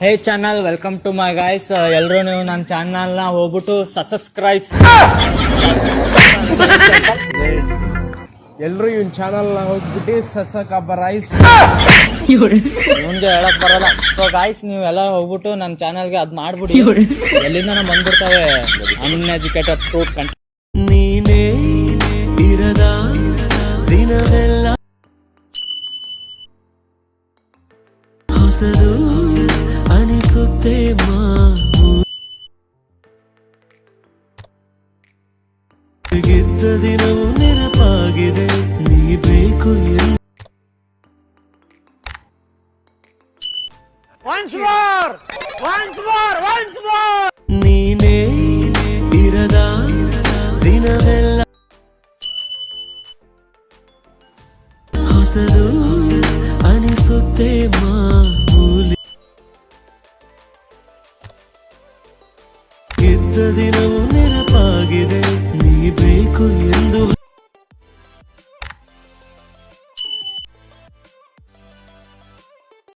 Hey channel welcome to my guys ಎಲ್ಲರೂ ನೀವು ನನ್ನ ಚಾನಲ್ನ ಹೋಗ್ಬಿಟ್ಟು ಸಬ್ಸ್ಕ್ರೈಬ್ ಎಲ್ರು ಇವ್ನ ಚಾನಲ್ ಹೋಗ್ಬಿಟ್ಟು ಸಸಕ ರೈಸ್ ಮುಂದೆ ಹೇಳಕ್ ಬರಲ್ಲ. ಸೊ ಗಾಯ್ಸ್ ನೀವು ಎಲ್ಲ ಹೋಗ್ಬಿಟ್ಟು ನನ್ನ ಚಾನಲ್ಗೆ ಅದ್ ಮಾಡ್ಬಿಡಿ. ಎಲ್ಲಿಂದ ಬಂದ್ಬಿಡ್ತಾವೆ? ಅನ್ಎಜುಕೇಟೆಡ್ ಫ್ರೂಟ್ ಕಂಟ್ರಿ ನೀನೇ ಇರದ ದಿನವೆಲ್ಲ. ಹೊಸದು ಗೆದ್ದ ದಿನವು ನೆನಪಾಗಿದೆ ನೀ ಬೇಕು ಎಂದು ನೀನೇ ಇರದ ದಿನವೆಲ್ಲ ಹೊಸದು ಅನಿಸುತ್ತೆ ಮಾಮೂಲಿ ಗೆದ್ದ ದಿನವು ನೆನಪಾಗಿದೆ ನೀ ಬೇಕು ಎಂದು